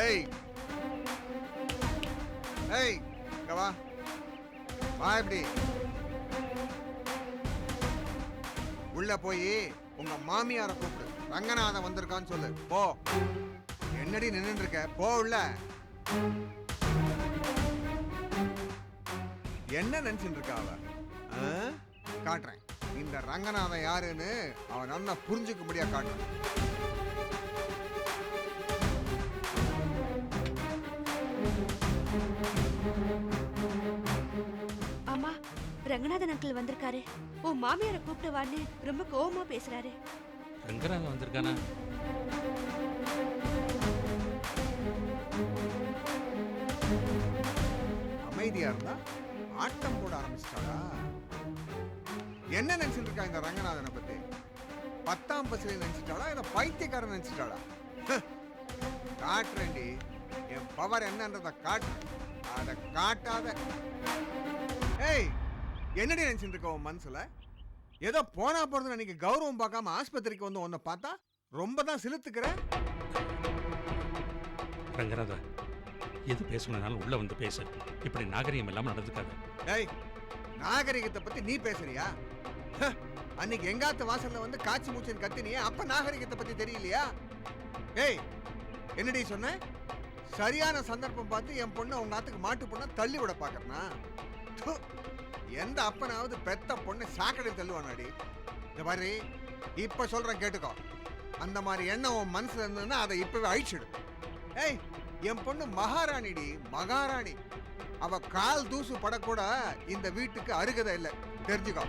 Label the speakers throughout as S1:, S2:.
S1: ஏய் ஏய் இங்க வா வா இப்படி உள்ள போய் உங்க மாமியார கூப்பிடு. ரங்கநாதன் வந்திருக்கான்னு சொல்லு. போ. என்னடி நின்று இருக்க? போ உள்ள. என்ன நினைச்சுட்டு இருக்கா அவ? ஆ? காட்டுறேன். இந்த ரங்கநாதன் யாருன்னு அவன் நல்லா புரிஞ்சுக்க முடியா காட்டுறேன்.
S2: ரங்கநாதன் அங்கிள் வந்திருக்காரு. உன் மாமியார கூப்பிட்டு வான்னு ரொம்ப கோவமா பேசுறாரு.
S3: ரங்கராஜன் வந்திருக்கானா?
S1: அமைதியா இருந்தா ஆட்டம் போட ஆரம்பிச்சிட்டாளா? என்ன நினைச்சிட்டு இருக்கா இந்த ரங்கநாதனை பத்தி? பத்தாம் பசில நினைச்சிட்டாளா? இல்ல பைத்தியக்காரன் நினைச்சிட்டாளா. காட்டுறேன்டி. என் பவர் என்னன்றத காட்டுறேன் அத காட்டாத. ஏய் என்னடி நினைச்சிட்டு இருக்க உன் மனசுல? ஏதோ போனா போறது அன்னைக்கு கௌரவம் பார்க்காம ஆஸ்பத்திரிக்கு வந்து உன்னை பார்த்தா ரொம்ப தான் சிலுத்துக்கிற?
S3: ரங்கராஜா எது பேசணும்னாலும் உள்ள வந்து பேசு. இப்படி நாகரிகம் இல்லாம நடந்துக்காத.
S1: ஏய் நாகரிகத்தை பத்தி நீ பேசுறியா? அன்னைக்கு எங்காத்து வாசல்ல வந்து காய்ச்சி மூச்சின்னு கத்தினியே அப்ப நாகரிகத்தை பத்தி தெரியலையா? ஏய் என்னடி சொன்ன? சரியான சந்தர்ப்பம் பார்த்து என் பொண்ணு உங்க ஆத்துக்கு மாட்டு பொண்ண தள்ளி விட பாக்கறனா? எந்த அப்பனாவது பெத்த பொண்ணு சாக்கடை தள்ளுவானாடி? இந்த மாதிரி இப்ப சொல்றேன் கேட்டுக்கோ. அந்த மாதிரி எண்ணம் உன் மனசுல இருந்ததுன்னா அதை இப்பவே அழிச்சிடு. ஏய் என் பொண்ணு மகாராணிடி மகாராணி. அவ கால் தூசு படக்கூட இந்த வீட்டுக்கு அருகதை இல்லை. தெரிஞ்சுக்கோ.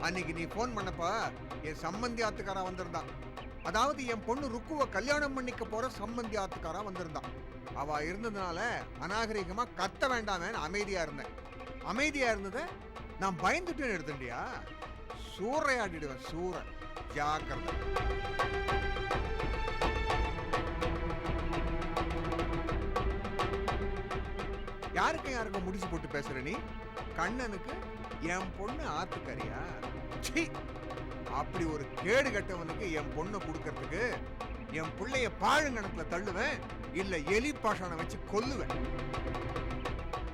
S1: அன்னைக்கு நீ ஃபோன் பண்ணப்ப என் சம்பந்தி ஆத்துக்காரன் வந்திருந்தான். அதாவது என் பொண்ணு ருக்குவ கல்யாணம் பண்ணிக்க போற சம்பந்தி ஆத்துக்காரன் வந்திருந்தான். அவ இருந்ததுனால அநாகரிகமா கத்த வேண்டாமேன்னு அமைதியா இருந்தேன். அமைதியா இருந்தத நான் பயந்துட்டேன்னு எடுத்துட்டியா சூறையாடிடுவேன் சூறை. ஜாக்கிரதை. யாருக்கும் யாருக்கும் முடிச்சு போட்டு பேசுற நீ? கண்ணனுக்கு என் பொண்ணு ஆத்துக்கறியா? சீ அப்படி ஒரு கேடு கட்டவனுக்கு என் பொண்ணை கொடுக்கறதுக்கு என் பிள்ளைய பாழுங்கணத்துல தள்ளுவேன். இல்ல எலி பாஷானை வச்சு கொல்லுவேன்.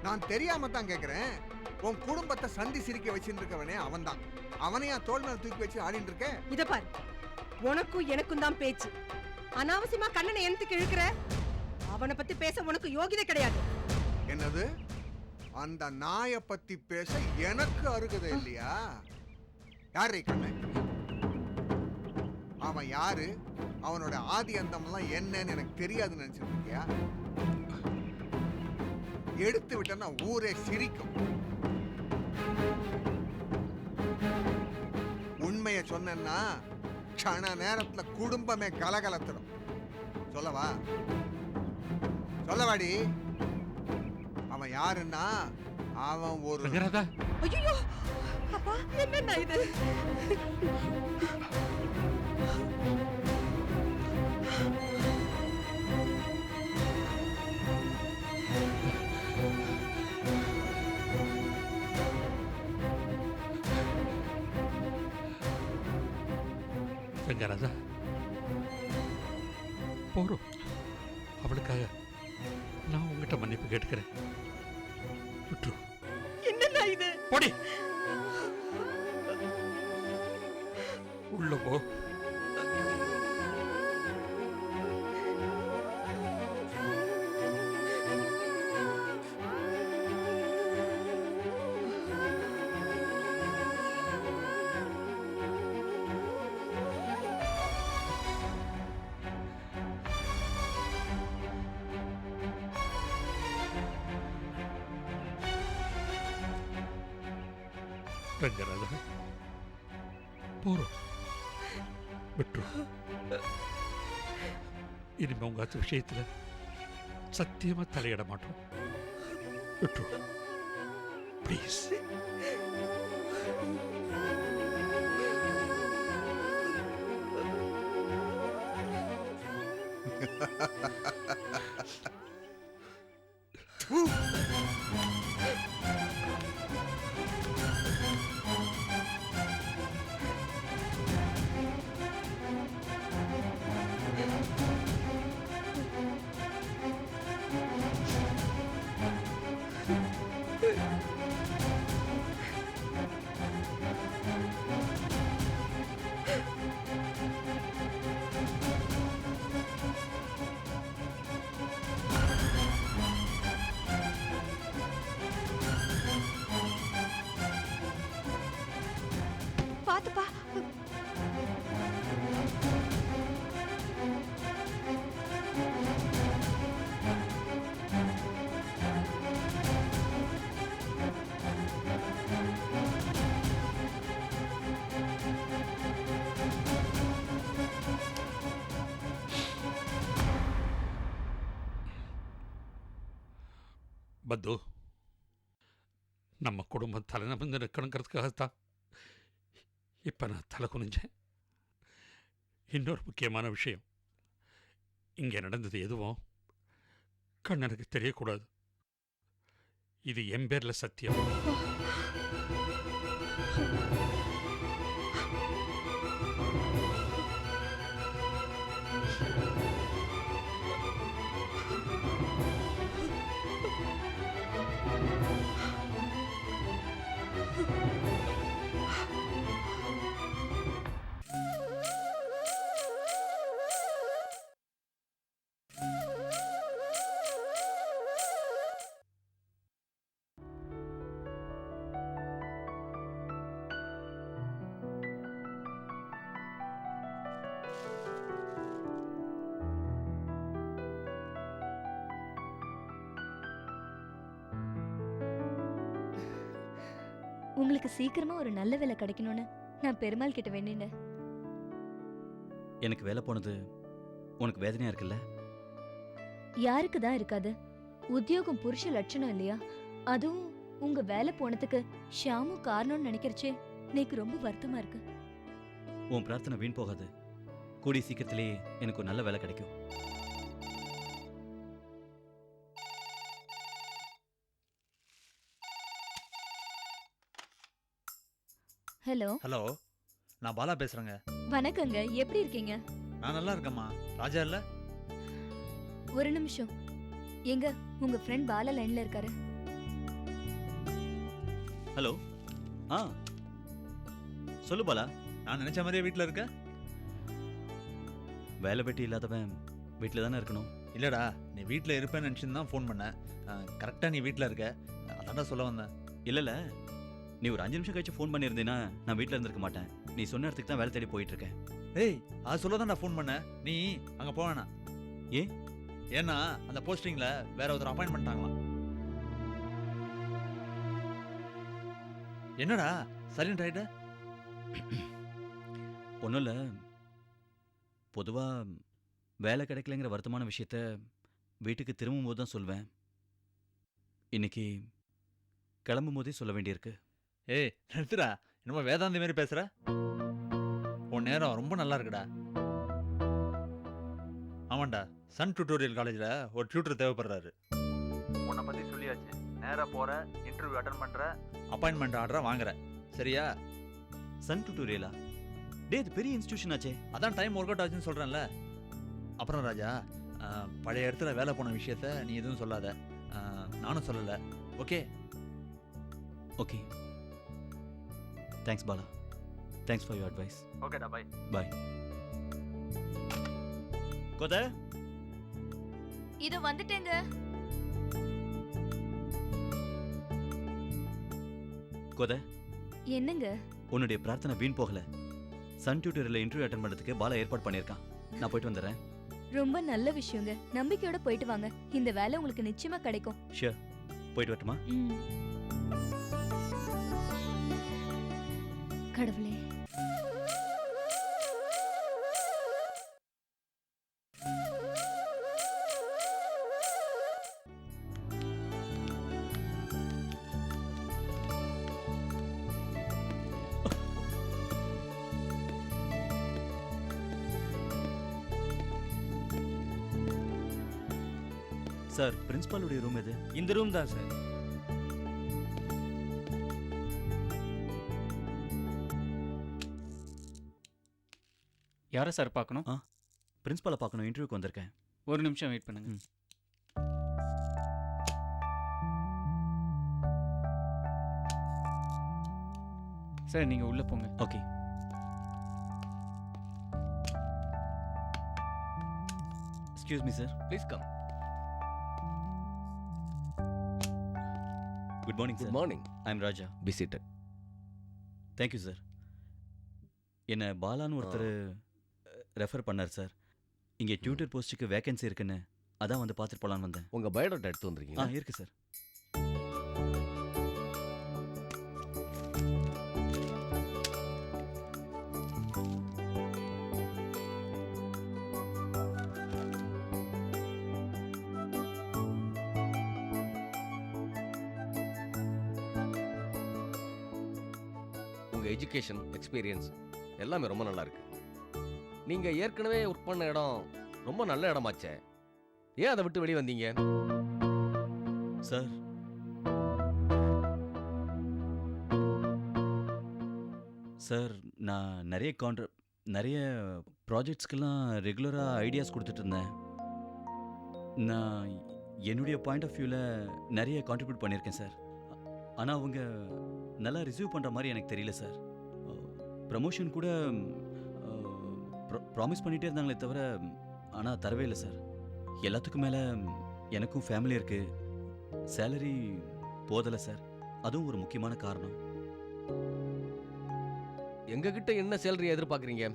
S1: நான் தெரியாம தான் கேக்குறேன். உன் குடும்பத்தை சந்தி சிரிக்க வச்சுட்டு இருக்கவனே அவன்தான் அவனையா தோல் மேல தூக்கி வச்சு ஆடிட்டு இருக்க
S4: இத பாரு. உனக்கும் எனக்கும் தான் பேச்சு. அனாவசியமா கண்ணனை எனக்கு இழுக்கிற? அவனை பத்தி பேச உனக்கு யோகிதை கிடையாது.
S1: என்னது? அந்த நாய பத்தி பேச எனக்கு அருகதை இல்லையா? யாரு கண்ணன்? அவன் யாரு? அவனோட ஆதி அந்தம்லாம் என்னன்னு எனக்கு தெரியாதுன்னு நினைச்சிருக்கியா? எடுத்து விட்டேன்னா ஊரே சிரிக்கும். உண்மையை சொன்னேன்னா கண நேரத்துல குடும்பமே கலகலத்திடும். சொல்லவா? சொல்லவாடி. அவன் யாருன்னா அவன் ஒரு
S3: ரங்கராஜா
S4: ஐயோ அப்பா என்னண்ணா இது?
S3: ரங்கராஜா போறோம் அவளுக்காக நான் உங்ககிட்ட மன்னிப்பு கேட்டுக்கிறேன். விட்டுரு
S4: என்னண்ணா இது
S3: போடி. உள்ள போ ರಂಗನಾಥ போகிறோம் விட்டுரு. இனிமே உங்க அது விஷயத்துல சத்தியமா தலையிட மாட்டோம். விட்டுரு. Please ha ha ha ha பத்து நம்ம குடும்பம் தலை நிமிர்ந்து நிற்கணுங்கிறதுக்காகத்தான் இப்போ நான் தலை குனிஞ்சேன் இன்னொரு முக்கியமான விஷயம் இங்கே நடந்தது எதுவும் கண்ணனுக்கு தெரியக்கூடாது இது என் பேரில் சத்தியம் あっ。
S5: உங்களுக்கு சீக்கிரமா ஒரு நல்ல வேலை கிடைக்கணும்னு நான் பெருமாள் கிட்ட வேண்டினேன்.
S6: எனக்கு வேலை போனது உனக்கு வேதனையா இருக்குல்ல?
S5: யாருக்கு தான் இருக்காது. உத்தியோகம் புருஷ லட்சணம் இல்லையா? அதுவும் உங்க வேலை போனதுக்கு ஷியாமு காரணம்னு நினைக்கிறச்சே எனக்கு ரொம்ப வருத்தமா இருக்கு.
S6: உன் பிரார்த்தனை வீண் போகாது. கூடிய சீக்கிரத்திலேயே எனக்கு ஒரு நல்ல வேலை கிடைக்கும்.
S5: ஹலோ.
S7: ஹலோ நான் பாலா பேசுறேங்க.
S5: வணக்கங்க எப்படி இருக்கீங்க?
S7: நான் நல்லா இருக்கேம்மா. ராஜா இல்ல?
S5: ஒரு நிமிஷம். எங்க உங்க ஃப்ரெண்ட் பாலா லைன்ல இருக்காரு.
S6: ஹலோ. ஆ. சொல்லு பாலா
S7: நான் நினைச்ச மாதிரியே வீட்ல இருக்க?
S6: வேலை வெட்டி இல்லாதவன் வீட்டில் தானே இருக்கணும்.
S7: இல்லடா நீ வீட்ல இருப்பேன்னு நினைச்சுன்னு தான் ஃபோன் பண்ணேன். கரெக்டா நீ வீட்ல இருக்க. அதான்டா சொல்ல வந்தேன்.
S6: இல்லைல்ல நீ ஒரு அஞ்சு நிமிஷம் கழிச்சு ஃபோன் பண்ணியிருந்தீன்னா நான் வீட்டில் இருந்திருக்க மாட்டேன். நீ சொன்ன இடத்துக்கு தான் வேலை தேடி போயிட்டு இருக்கேன்
S7: ஏய் அது சொல்ல தான் ஃபோன் பண்ணேன். நீ அங்க போக வேணாம்.
S6: ஏன்?
S7: ஏன்னா அந்த போஸ்டிங்ல வேற ஒருத்தர் அப்பாயின்ட் பண்ணிட்டாங்களாம். என்னடா சைலண்ட் ஆயிட்ட?
S6: ஒன்றும் இல்லை. பொதுவாக வேலை கிடைக்கலங்கிற வருத்தமான விஷயத்த வீட்டுக்கு திரும்பும் போது தான் சொல்வேன். இன்னைக்கு கிளம்பும் போதே சொல்ல வேண்டியிருக்கு.
S7: ஏய் நிறுத்துடா. என்னமோ வேதாந்தி மாதிரி பேசுற? உன் நேரம் ரொம்ப நல்லா இருக்குடா. ஆமாண்டா சன் டியூட்டோரியல் காலேஜில் ஒரு டியூட்டர் தேவைப்படுறாரு. உன்னை பற்றி சொல்லியாச்சு. நேராக போகிற இன்டர்வியூ அட்டன் பண்ணுற அப்பாயின்மெண்ட் ஆர்டரை வாங்குற. சரியா?
S6: சன் டியூட்டோரியலா டே இது பெரிய இன்ஸ்டியூஷன் ஆச்சே.
S7: அதான் டைம் ஒர்க் அவுட் ஆச்சுன்னு சொல்கிறேன்ல அப்புறம் ராஜா பழைய இடத்துல வேலை போன விஷயத்த நீ எதுவும் சொல்லாத. நானும் சொல்லலை. Okay?
S6: Okay. Thanks Bala thanks for your advice
S7: ஓகேடா பை
S6: பாய் கோத
S5: இதோ வந்துட்டேங்க.
S6: கோத?
S5: என்னங்க?
S6: உன்னுடைய பிரார்த்தனை வீண் போகல. சன் டியூட்டரில் இன்டர்வியூ அட்டன் பண்ணுறதுக்கு பாலா ஏற்பாடு பண்ணியிருக்கான். நான் போயிட்டு வந்துடுறேன்.
S5: ரொம்ப நல்ல விஷயங்க. நம்பிக்கையோட போயிட்டு வாங்க. இந்த வேலை உங்களுக்கு நிச்சயமா கிடைக்கும்.
S6: ஷியோர் போயிட்டு வரட்டுமா?
S5: ம். கடவுளே.
S6: சார் பிரின்சிபாலுடைய ரூம் எது?
S8: இந்த ரூம் தான் சார். யாரை சார் பார்க்கணும்?
S6: பிரின்சிபாலை பார்க்கணும். இன்டர்வியூக்கு வந்திருக்கேன்.
S8: ஒரு நிமிஷம் வெயிட் பண்ணுங்க.
S6: ம்.
S8: சார் நீங்க உள்ள போங்க.
S6: Okay. Excuse me sir.
S9: Please come
S6: good morning
S9: good
S6: sir
S9: morning
S6: I am Raja
S9: be seated
S6: thank you sir என்ன பாலான்னு ஒருத்தர் ரெஃபர் பண்ணார் சார். இங்கே டியூட்டர் போஸ்ட்டுக்கு வேகன்சி இருக்குன்னு. அதான் வந்து பார்த்துட்டு போகலான்னு வந்தேன்.
S9: உங்கள் பயோடேட்டா எடுத்து
S6: ஆ இருக்குது சார்.
S9: உங்கள் எஜுகேஷன் எக்ஸ்பீரியன்ஸ் எல்லாமே ரொம்ப நல்லா இருக்கு. நீங்கள் ஏற்கனவே ஒர்க் பண்ண இடம் ரொம்ப நல்ல இடமாச்சே. ஏன் அதை விட்டு வெளியே வந்தீங்க?
S6: சார். சார் நான் நிறைய கான்ட்ர நிறைய ப்ராஜெக்ட்ஸ்க்கெல்லாம் ரெகுலராக ஐடியாஸ் கொடுத்துட்டு இருந்தேன். நான் என்னுடைய பாயிண்ட் ஆஃப் வியூவில் நிறைய கான்ட்ரிபியூட் பண்ணியிருக்கேன் சார். ஆனால் அவங்க நல்லா ரிசீவ் பண்ணுற மாதிரி எனக்கு தெரியல சார். ப்ரமோஷன் கூட ப்ராமிஸ் பண்ணிகிட்டே இருந்தாங்களே தவிர ஆனால் தரவே இல்லை சார். எல்லாத்துக்கும் மேலே எனக்கும் ஃபேமிலி இருக்குது சேலரி போதலை சார். அதுவும் ஒரு முக்கியமான காரணம்.
S9: எங்ககிட்ட என்ன சேலரி எதிர்பார்க்குறீங்க?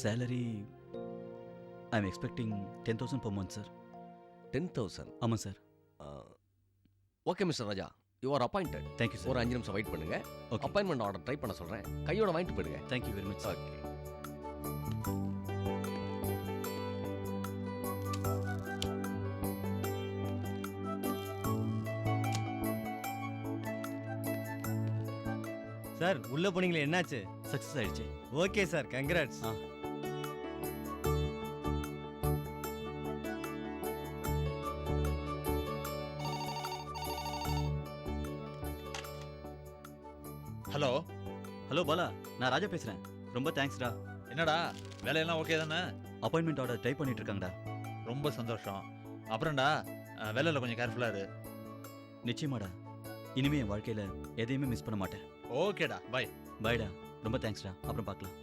S6: Salary I am expecting ten thousand per month sir
S9: ten thousand
S6: ஆமாம் sir
S9: okay mister Raja. You are appointed
S6: thank you
S9: ஒரு
S6: சார்
S9: அஞ்சு நிமிஷம் வெயிட் பண்ணுங்க.
S6: ஓகே
S9: அப்பாயின்மெண்ட் ஆர்டர் ட்ரை பண்ண சொல்கிறேன் கையோட வாங்கிட்டு போயிடுங்க.
S6: Thank you very much sir
S9: okay
S10: sir உள்ள போனீங்களே என்னாச்சு?
S6: சக்ஸஸ் ஆயிடுச்சு.
S10: ஓகே சார் கங்க்ராட்ஸ்
S6: நான் ராஜா பேசுகிறேன் ரொம்ப தேங்க்ஸ்டா
S7: என்னடா? வேலையெல்லாம் ஓகே தானே?
S6: அப்பாயின்மெண்ட் ஆர்டர் டைப் பண்ணிட்டு இருக்காங்கடா.
S7: ரொம்ப சந்தோஷம். அப்புறம்டா அஹ், வேலையில் கொஞ்சம் கேர்ஃபுல்லாக இரு.
S6: நிச்சயமாடா. இனிமே என் வாழ்க்கையில் எதையுமே மிஸ் பண்ண மாட்டேன்.
S7: ஓகேடா பை
S6: பாய்டா ரொம்ப தேங்க்ஸ்டா அப்புறம் பார்க்கலாம்.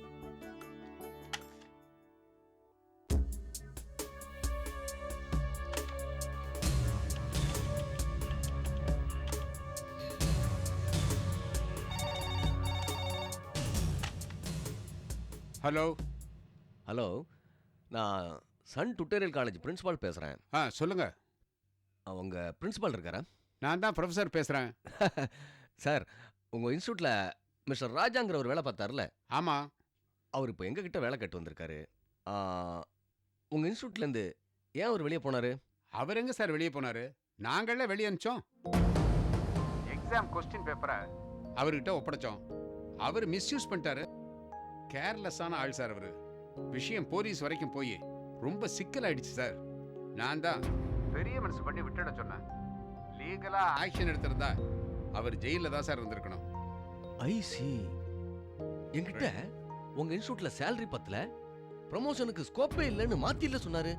S11: ஹலோ
S9: ஹலோ நான் சன் டுட்டோரியல் காலேஜ் பிரின்சிபால் பேசுகிறேன்
S11: ஆ சொல்லுங்க.
S9: அவங்க பிரின்சிபால் இருக்காரா?
S11: நான் தான் ப்ரொஃபஸர் பேசுகிறேன்
S9: சார் உங்கள் இன்ஸ்டியூட்டில் மிஸ்டர் ராஜாங்கிற ஒரு வேலை பார்த்தார்ல?
S11: ஆமாம்
S9: அவர் இப்போ எங்ககிட்ட வேலை கட்டு வந்திருக்காரு. உங்கள் இன்ஸ்டியூட்லேருந்து ஏன் அவர் வெளியே போனார்?
S11: அவர் எங்க சார் வெளியே போனார்? நாங்களே வெளியே அனுப்பிச்சோம். எக்ஸாம் கொஸ்டின் பேப்பரை அவர்கிட்ட ஒப்படைச்சோம். அவர் மிஸ்யூஸ் பண்ணிட்டாரு. கேர்லெஸ்ஸான ஆள் சார் அவர். விஷயம் போலீஸ் வரைக்கும் போய் ரொம்ப சிக்கல் ஆயிடுச்சு சார். நான் தான். பெரிய மனசு பண்ணி விட்டுட சொன்னேன் லீகலா ஆக்ஷன் எடுத்திருந்தா அவர் ஜெயிலில் தான் சார் இருந்திருக்கணும்.
S9: ஐசி என்கிட்ட உங்கள் இன்ஸ்டியூட்டில் சேலரி பத்தல. ப்ரமோஷனுக்கு ஸ்கோப்பே இல்லைன்னு மாத்தி இல்ல சொன்னாரு.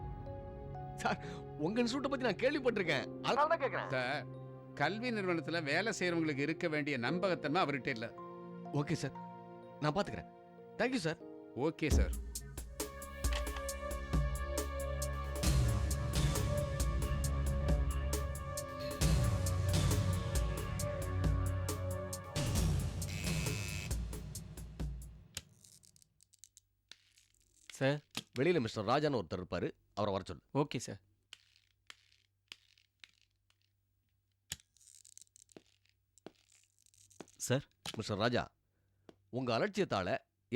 S9: சார் உங்க இன்ஸ்டியூட்டை பத்தி நான் கேள்விப்பட்டிருக்கேன். அதனால தான் கேட்குறேன்
S11: சார் கல்வி நிறுவனத்தில் வேலை செய்கிறவங்களுக்கு இருக்க வேண்டிய நம்பகத்தன்மை அவர்கிட்ட இல்லை.
S9: ஓகே சார் நான் பார்த்துக்கிறேன் thank you sir
S11: okay sir
S8: sir
S9: வெளியில மிஸ்டர் ராஜான்னு ஒருத்தர் இருப்பாரு. அவரை வர சொல்லு.
S8: Okay sir
S6: sir
S9: mister Raja உங்க அலட்சியத்தால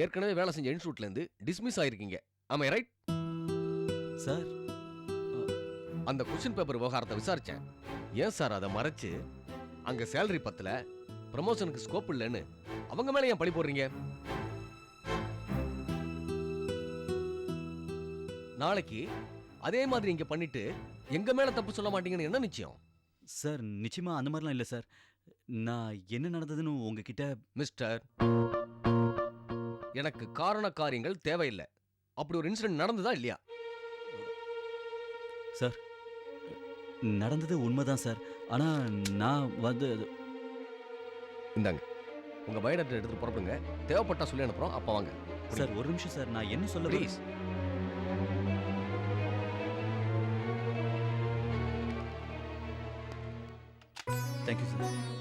S9: ஏற்கனவே வேலை செஞ்ச இன்ஸ்டியூட்ல இருந்து டிஸ்மிஸ் ஆயிருக்கீங்க. ஆமா ரைட்
S6: சார்
S9: அந்த கொஸ்டின் பேப்பர் விவகாரத்தை விசாரிச்சேன். ஏன் சார் அதை மறைச்சு அங்க சேலரி பத்தல ப்ரமோஷனுக்கு ஸ்கோப் இல்லைன்னு அவங்க மேல ஏன் பழி போடுறீங்க? நாளைக்கு அதே மாதிரி இங்க பண்ணிட்டு எங்க மேல தப்பு சொல்ல மாட்டீங்கன்னு என்ன நிச்சயம்?
S6: சார் நிச்சயமா அந்த மாதிரிலாம் இல்லை சார் நான் என்ன நடந்ததுன்னு உங்ககிட்ட
S9: மிஸ்டர் எனக்கு காரண காரியங்கள் தேவையில்லை. அப்படி ஒரு இன்சிடென்ட் நடந்ததா இல்லையா?
S6: சார் நடந்தது உண்மைதான் சார் ஆனால் நான் வந்து
S9: இந்தாங்க. உங்க பயோடேட்டா எடுத்து புறப்படுங்க. தேவைப்பட்டா சொல்லி அனுப்புறோம். அப்ப வாங்க.
S6: சார் ஒரு நிமிஷம் சார் நான் என்ன சொல்ல
S9: ப்ளீஸ்
S6: தேங்க்யூ சார்